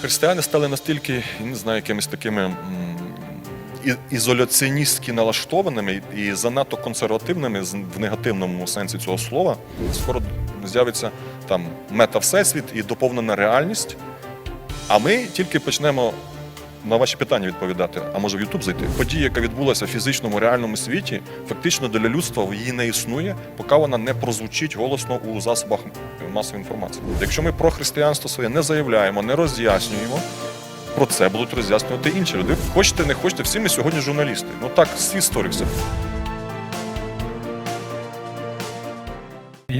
Християни стали настільки, не знаю, якимись такими ізоляціоністськи налаштованими і занадто консервативними в негативному сенсі цього слова. Скоро з'явиться там мета-всесвіт і доповнена реальність. А ми тільки почнемо на ваші питання відповідати. А може в Ютуб зайти? Подія, яка відбулася в фізичному реальному світі, фактично для людства її не існує, поки вона не прозвучить голосно у засобах масової інформації. Якщо ми про християнство своє не заявляємо, не роз'яснюємо. Про це будуть роз'яснювати інші люди. Хочете, не хочете, всі ми сьогодні журналісти. Ну так, світ створився.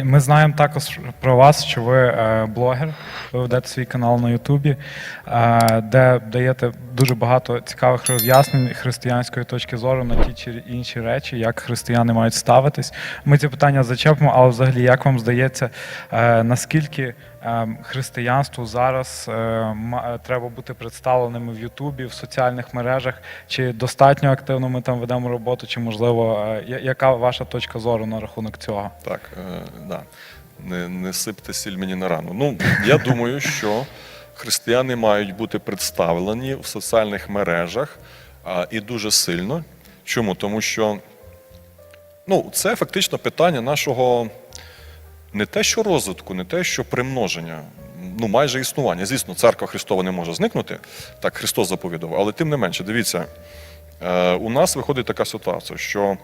Ми знаємо також про вас, що ви е, блогер, ви ведете свій канал на Ютубі, де даєте дуже багато цікавих роз'яснень християнської точки зору на ті чи інші речі, як християни мають ставитись. Ми ці питання зачепимо, але взагалі, як вам здається, е, наскільки е, християнству зараз е, треба бути представленими в Ютубі, в соціальних мережах? Чи достатньо активно ми там ведемо роботу, чи можливо, яка ваша точка зору на рахунок цього? Так, да. Не, не сипте сіль мені на рану. Ну, я думаю, що християни мають бути представлені в соціальних мережах а, і дуже сильно. Чому? Тому що ну, це фактично питання нашого не те, що розвитку, не те, що примноження, ну майже існування. Звісно, церква Христова не може зникнути, так Христос заповідував, але тим не менше, дивіться, е, у нас виходить така ситуація, що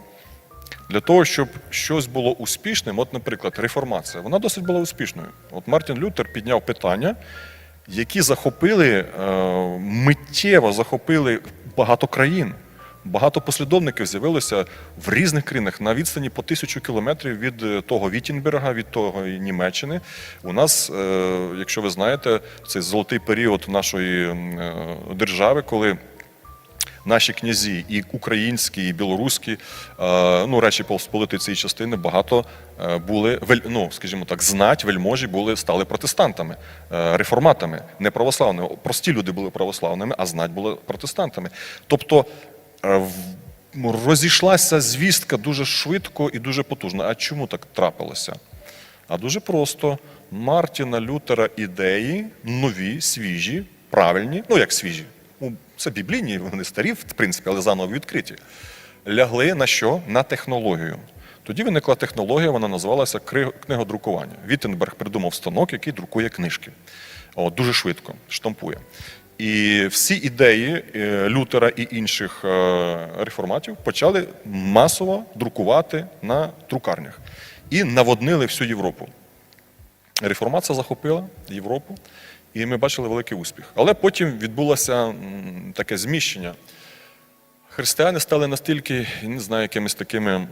для того, щоб щось було успішним, от, наприклад, реформація, вона досить була успішною. От Мартін Лютер підняв питання, які захопили е, миттєво захопили багато країн. Багато послідовників з'явилося в різних країнах на відстані по тисячу кілометрів від е, того Віттінберга, від того Німеччини. У нас, е, якщо ви знаєте, цей золотий період нашої держави, коли наші князі, і українські, і білоруські, е, ну речі Посполитої цієї частини багато е, були ну, скажімо так, знать, вельможі були стали протестантами, е, реформатами, не православними. Прості люди були православними, а знать були протестантами. Тобто е, розійшлася звістка дуже швидко і дуже потужно. А чому так трапилося? А дуже просто Мартіна Лютера ідеї нові, свіжі, правильні, ну як свіжі. Це біблійні, вони старі, в принципі, але заново відкриті. Лягли на що? На технологію. Тоді виникла технологія, вона називалася книгодрукування. Віттенберг придумав станок, який друкує книжки. От, дуже швидко, штампує. І всі ідеї е, Лютера і інших е, реформатів почали масово друкувати на друкарнях і наводнили всю Європу. Реформація захопила Європу, і ми бачили великий успіх. Але потім відбулося таке зміщення. Християни стали настільки, не знаю, якимись такими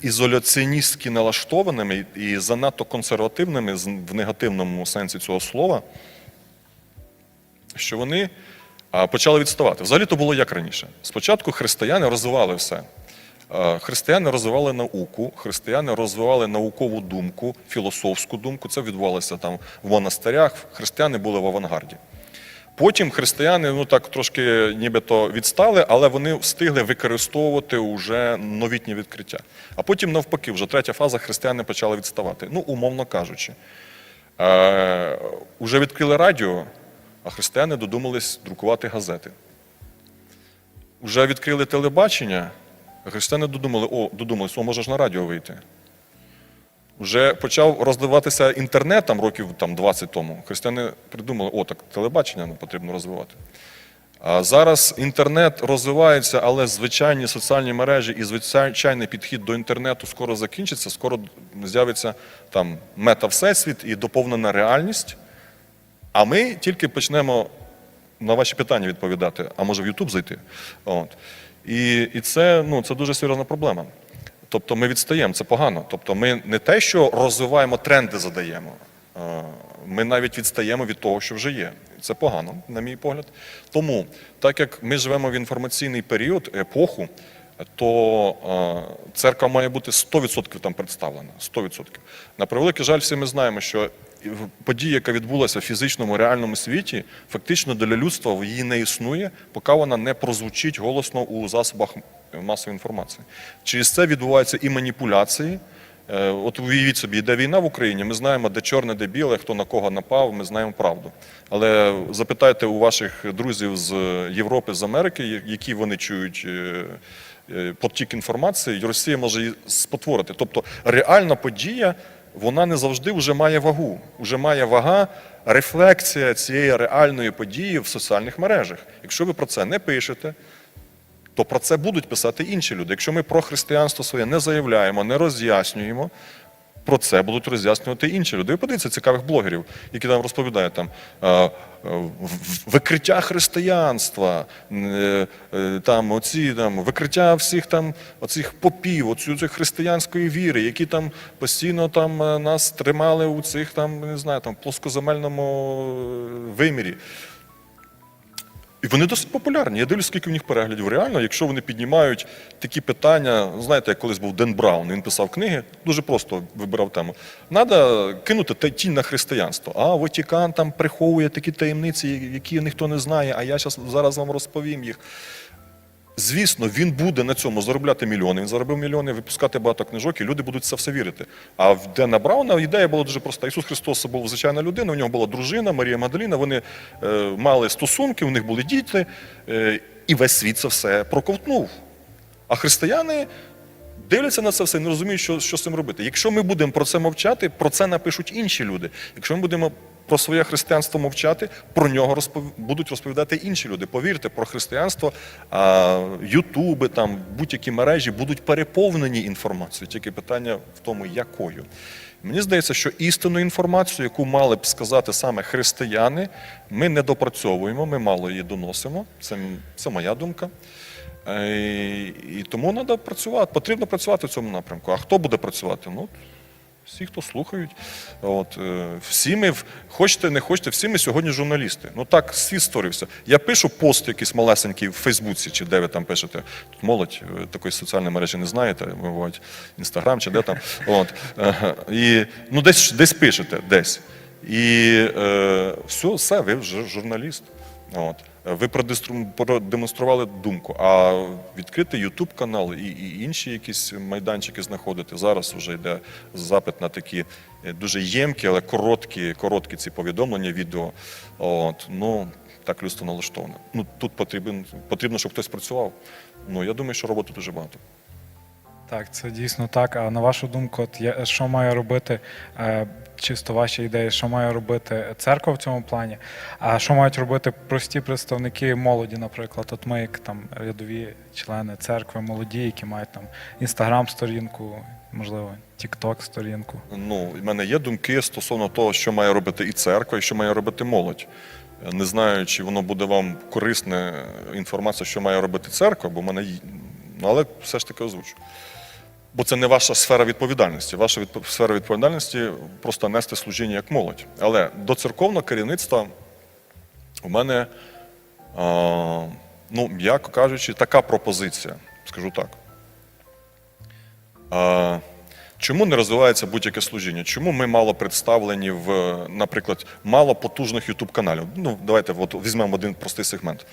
ізоляціоністськи налаштованими і занадто консервативними в негативному сенсі цього слова, що вони почали відставати. Взагалі то було як раніше. Спочатку християни розвивали все. Християни розвивали науку, християни розвивали наукову думку, філософську думку. Це відбувалося там в монастирях. Християни були в авангарді. Потім християни ну так трошки нібито відстали, але вони встигли використовувати вже новітні відкриття. А потім, навпаки, вже третя фаза християни почали відставати. Ну, умовно кажучи. Е, уже відкрили радіо, а християни додумались друкувати газети. Уже відкрили телебачення, а християни додумали, о, додумались, о, може ж на радіо вийти. Вже почав розвиватися інтернет там років там, 20 тому. Християни придумали, о, так телебачення потрібно розвивати. А зараз інтернет розвивається, але звичайні соціальні мережі і звичайний підхід до інтернету скоро закінчиться, скоро з'явиться там мета-всесвіт і доповнена реальність. А ми тільки почнемо на ваші питання відповідати, а може в Ютуб зайти. От. І, і це, ну, це дуже серйозна проблема. Тобто ми відстаємо, це погано. Тобто ми не те, що розвиваємо, тренди задаємо. Ми навіть відстаємо від того, що вже є. Це погано, на мій погляд. Тому, так як ми живемо в інформаційний період, епоху, то церква має бути 100% там представлена. 100%. На превеликий жаль, всі ми знаємо, що подія, яка відбулася в фізичному реальному світі, фактично для людства її не існує, поки вона не прозвучить голосно у засобах масової інформації. Через це відбуваються і маніпуляції, Е, От уявіть собі, йде війна в Україні, ми знаємо, де чорне, де біле, хто на кого напав, ми знаємо правду. Але запитайте у ваших друзів з Європи, з Америки, які вони чують е, е, потік інформації, Росія може її спотворити. Тобто реальна подія, вона не завжди вже має вагу. Вже має вага рефлексія цієї реальної події в соціальних мережах. Якщо ви про це не пишете, то про це будуть писати інші люди. Якщо ми про християнство своє не заявляємо, не роз'яснюємо, про це будуть роз'яснювати інші люди. Ви подивіться цікавих блогерів, які там розповідають там е, е, викриття християнства, е, там оці там викриття всіх там оцих попів, оцю цю християнської віри, які там постійно там нас тримали у цих там не знаю, там плоскоземельному вимірі. І вони досить популярні. Я дивлюсь, скільки в них переглядів. Реально, якщо вони піднімають такі питання, знаєте, як колись був Ден Браун, він писав книги, дуже просто вибирав тему. Надо кинути тінь на християнство. А Ватікан там приховує такі таємниці, які ніхто не знає, а я зараз вам розповім їх. Звісно, він буде на цьому заробляти мільйони. Він заробив мільйони, випускати багато книжок, і люди будуть це все вірити. А в Дена Брауна ідея була дуже проста. Ісус Христос був звичайна людина, у нього була дружина, Марія Магдаліна, вони е, мали стосунки, у них були діти, е, і весь світ це все проковтнув. А християни дивляться на це все і не розуміють, що, що з цим робити. Якщо ми будемо про це мовчати, про це напишуть інші люди. Якщо ми будемо про своє християнство мовчати, про нього розпов... будуть розповідати інші люди. Повірте, про християнство, ютуби, там, будь-які мережі будуть переповнені інформацією. Тільки питання в тому, якою. Мені здається, що істинну інформацію, яку мали б сказати саме християни, ми не допрацьовуємо, ми мало її доносимо. Це, це моя думка. Е, І тому треба працювати, потрібно працювати в цьому напрямку. А хто буде працювати? Ну, всі, хто слухають. От, е, всі ми, хочете, не хочете, всі ми сьогодні журналісти. Ну так світ створився. Я пишу пост якийсь малесенький в Фейсбуці, чи де ви там пишете. Тут молодь, такої соціальної мережі не знаєте, мабуть, Інстаграм чи де там. От, е, і, ну, десь, десь пишете, десь. І е, все, все, ви вже журналіст. От. Ви продемонстрували думку. А відкрити YouTube канал і, і інші якісь майданчики знаходити. Зараз вже йде запит на такі е, дуже ємкі, але короткі, короткі ці повідомлення, відео. От. Ну, так людство налаштоване. Ну, тут потрібен, потрібно, щоб хтось працював. Ну, я думаю, що роботи дуже багато. Так, це дійсно так. А на вашу думку, от я, що має робити е, чисто ваші ідеї, що має робити церква в цьому плані? А що мають робити прості представники молоді, наприклад? От ми, як там рядові члени церкви, молоді, які мають там інстаграм-сторінку, можливо, тікток-сторінку. Ну, в мене є думки стосовно того, що має робити і церква, і що має робити молодь. Не знаю, чи воно буде вам корисне інформація, що має робити церква, бо в мене. Ну, але все ж таки озвучу. Бо це не ваша сфера відповідальності. Ваша відпо- сфера відповідальності просто нести служіння як молодь. Але до церковного керівництва у мене, а, ну, м'яко кажучи, така пропозиція, скажу так. А, Чому не розвивається будь-яке служіння? Чому ми мало представлені в, наприклад, мало потужних ютуб каналів? Ну, давайте от візьмемо один простий сегмент.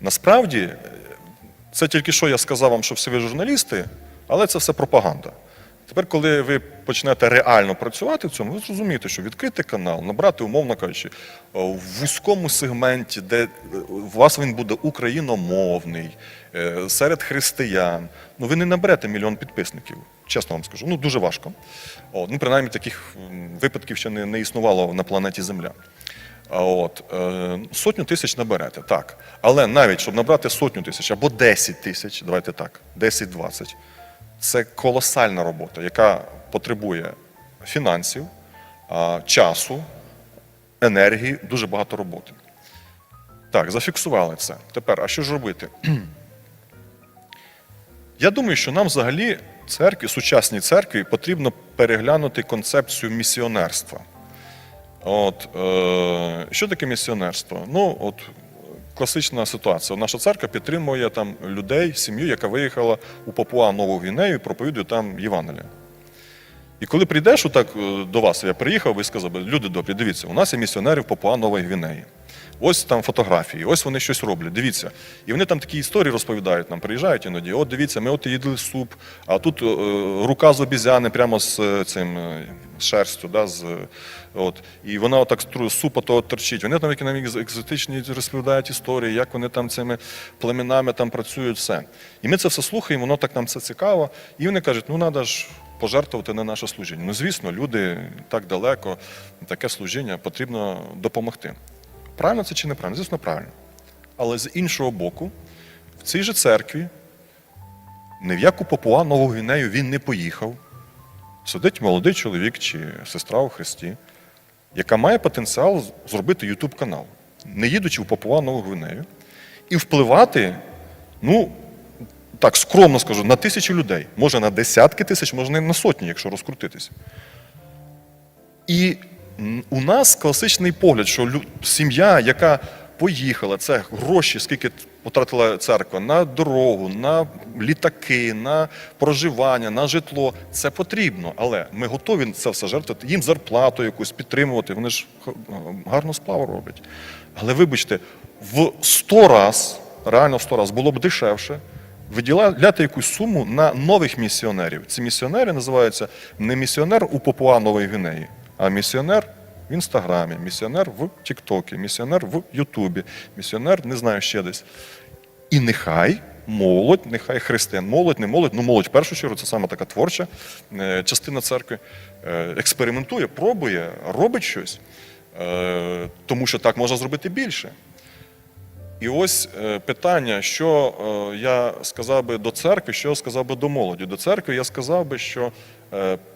Насправді, це тільки що я сказав вам, що всі ви журналісти, але це все пропаганда. Тепер, коли ви почнете реально працювати в цьому, ви зрозумієте, що відкрити канал, набрати, умовно кажучи, е, в вузькому сегменті, де е, у вас він буде україномовний, е, серед християн, ну ви не наберете мільйон підписників. Чесно вам скажу, ну дуже важко. О, ну, принаймні таких випадків ще не, не існувало на планеті Земля. От, сотню тисяч наберете, так. Але навіть, щоб набрати сотню тисяч або 10 тисяч, давайте так, 10-20, це колосальна робота, яка потребує фінансів, часу, енергії, дуже багато роботи. Так, зафіксували це. Тепер, а що ж робити? Я думаю, що нам взагалі церкві, сучасній церкві, потрібно переглянути концепцію місіонерства. От, е, що таке місіонерство? Ну, от класична ситуація. Наша церква підтримує там людей, сім'ю, яка виїхала у Папуа Нову Гвінею і проповідує там Євангелія. І коли прийдеш отак е, до вас, я приїхав, і сказав, люди добрі, дивіться, у нас є місіонери в Папуа Нової Гвінеї. Ось там фотографії, ось вони щось роблять. Дивіться. І вони там такі історії розповідають нам, приїжджають іноді. От дивіться, ми от їдли суп, а тут е, рука з обізяни прямо з е, цим е, з шерстю, да, з, от. і вона отак з супа того торчить. Вони там які нам екзотичні розповідають історії, як вони там цими племенами там працюють, все. І ми це все слухаємо, воно так нам все цікаво. І вони кажуть, ну треба ж пожертвувати на наше служіння. Ну, звісно, люди так далеко, таке служіння потрібно допомогти. Правильно це чи неправильно? Звісно, правильно. Але з іншого боку, в цій же церкві ні в яку Папуа Нову Гвінею він не поїхав. Сидить молодий чоловік чи сестра у Христі, яка має потенціал зробити YouTube канал, не їдучи в Папуа Нову Гвінею, і впливати, ну, так скромно скажу, на тисячі людей. Може на десятки тисяч, може на сотні, якщо розкрутитись. І у нас класичний погляд, що сім'я, яка поїхала, це гроші, скільки потратила церква на дорогу, на літаки, на проживання, на житло. Це потрібно, але ми готові це все жертвувати, їм зарплату якусь підтримувати. Вони ж х- гарну справу роблять. Але вибачте, в 100 раз, реально в 100 раз було б дешевше виділяти якусь суму на нових місіонерів. Ці місіонери називаються не місіонер у Папуа Нової Гвінеї, а місіонер в Інстаграмі, місіонер в Тіктокі, місіонер в Ютубі, місіонер не знаю ще десь. І нехай молодь, нехай християн, молодь, не молодь, ну молодь в першу чергу, це саме така творча е, частина церкви, е, експериментує, пробує, робить щось, е, тому що так можна зробити більше. І ось питання, що я сказав би до церкви, що я сказав би до молоді. До церкви я сказав би, що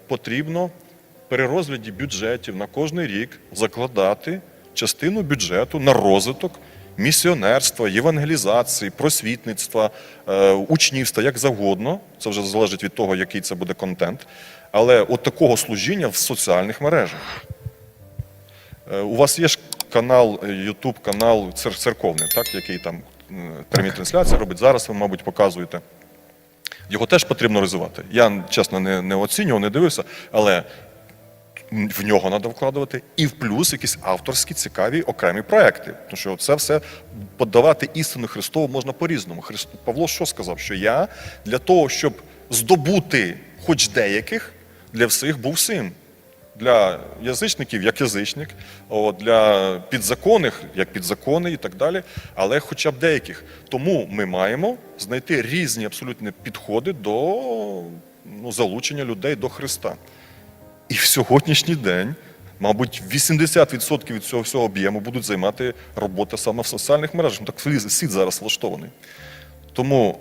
потрібно при розгляді бюджетів на кожний рік закладати частину бюджету на розвиток місіонерства, євангелізації, просвітництва, е, учнівства, як завгодно. Це вже залежить від того, який це буде контент. Але от такого служіння в соціальних мережах. Е, У вас є ж канал, Ютуб канал церковний, так, який там е, прямі трансляції робить. Зараз ви, мабуть, показуєте. Його теж потрібно розвивати. Я, чесно, не, не оцінював, не дивився, але в нього треба вкладувати і в плюс якісь авторські цікаві окремі проекти. Тому що це все подавати істину Христову можна по-різному. Христ... Павло що сказав? Що я для того, щоб здобути хоч деяких, для всіх був син. Для язичників як язичник, для підзаконних як підзаконний і так далі, але хоча б деяких. Тому ми маємо знайти різні абсолютні підходи до ну, залучення людей до Христа. І в сьогоднішній день, мабуть, 80% від цього всього об'єму будуть займати робота саме в соціальних мережах. Ну, так світ зараз влаштований. Тому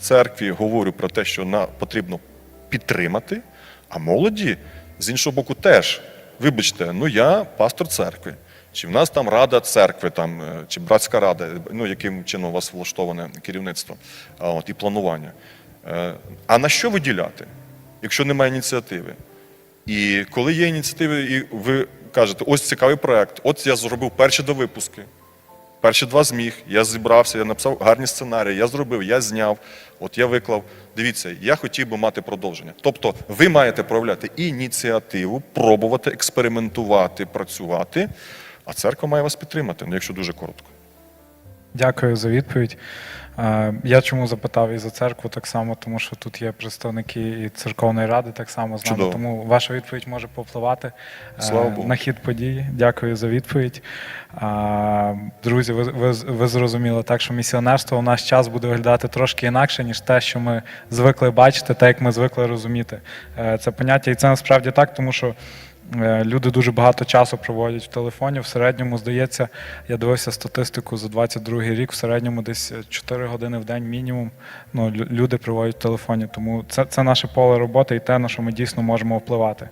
церкві говорю про те, що на, потрібно підтримати, а молоді з іншого боку теж. Вибачте, ну я пастор церкви. Чи в нас там рада церкви, там, е, чи братська рада, ну яким чином у вас влаштоване керівництво от, і планування. Е, А на що виділяти, якщо немає ініціативи? І коли є ініціативи, і ви кажете, ось цікавий проект, от я зробив перші два випуски, перші два зміг, я зібрався, я написав гарні сценарії, я зробив, я зняв, от я виклав. Дивіться, я хотів би мати продовження. Тобто ви маєте проявляти ініціативу, пробувати, експериментувати, працювати, а церква має вас підтримати, ну, якщо дуже коротко. Дякую за відповідь. Е, Я чому запитав і за церкву так само, тому що тут є представники і церковної ради так само з нами, Чудово. тому ваша відповідь може повпливати е, Слава Богу. на хід подій. Дякую за відповідь. Е, Друзі, ви, ви, ви зрозуміли так, що місіонерство у наш час буде виглядати трошки інакше, ніж те, що ми звикли бачити, те, як ми звикли розуміти. Це поняття, і це насправді так, тому що. Е, Люди дуже багато часу проводять в телефоні. В середньому, здається, я дивився статистику за 22 рік, в середньому десь 4 години в день мінімум ну, лю- люди проводять в телефоні. Тому це, це наше поле роботи і те, на що ми дійсно можемо впливати.